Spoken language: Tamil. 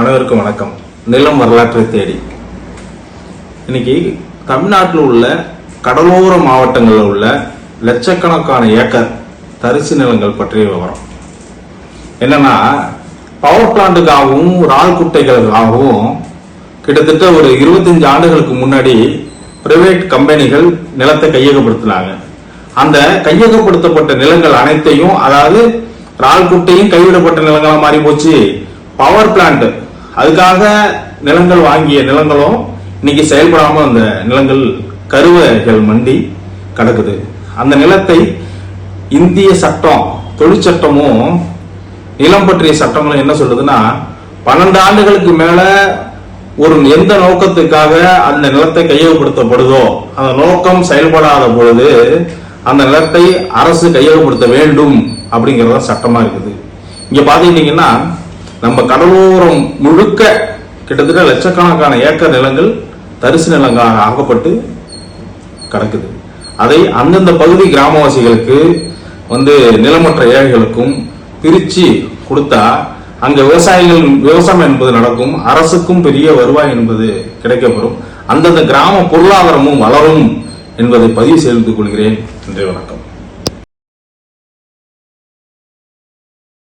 அனைவருக்கும் வணக்கம். நிலம் வரலாற்றை தேடி. இன்னைக்கு தமிழ்நாட்டில் உள்ள கடலோர மாவட்டங்களில் உள்ள லட்சக்கணக்கான ஏக்கர் தரிசு நிலங்கள் பற்றிய விவரம். என்னன்னா பவர் பிளான்ட்டுக்காகவும் ரால் குட்டைகளுக்காகவும் கிட்டத்தட்ட ஒரு இருபத்தஞ்சு ஆண்டுகளுக்கு முன்னாடி பிரைவேட் கம்பெனிகள் நிலத்தை கையகப்படுத்தினாங்க. அந்த கையகப்படுத்தப்பட்ட நிலங்கள் அனைத்தையும் அதாவது ரால் குட்டையும் கைவிடப்பட்ட நிலங்களா மாறி போச்சு பவர் பிளான்ட் அதுக்காக நிலங்கள் வாங்கிய நிலங்களும் இன்னைக்கு செயல்படாம அந்த நிலங்கள் கருவைகள் மண்டி கிடக்குது. அந்த நிலத்தை இந்திய சட்டம் தொழிற்சட்டமும் நிலம் பற்றிய சட்டங்களும் என்ன சொல்லுதுன்னா பன்னெண்டு ஆண்டுகளுக்கு மேல ஒரு எந்த நோக்கத்துக்காக அந்த நிலத்தை கையகப்படுத்தப்படுதோ அந்த நோக்கம் செயல்படாத பொழுது அந்த நிலத்தை அரசு கையகப்படுத்த வேண்டும் அப்படிங்கிறத சட்டமா இருக்குது. இங்க பாத்துக்கிட்டீங்கன்னா நம்ம கடலோரம் முழுக்க கிட்டத்தட்ட லட்சக்கணக்கான ஏக்கர் நிலங்கள் தரிசு நிலங்களாக ஆகப்பட்டு கிடக்குது. அதை அந்தந்த பகுதி கிராமவாசிகளுக்கு வந்து நிலமற்ற ஏழைகளுக்கும் பிரிச்சு கொடுத்தா அங்கே விவசாயிகள் விவசாயம் என்பது நடக்கும் அரசுக்கும் பெரிய வருவாய் என்பது கிடைக்கப்பெறும். அந்தந்த கிராம பொருளாதாரமும் வளரும் என்பதை பதிவு செய்து கொள்கிறேன். நன்றி வணக்கம்.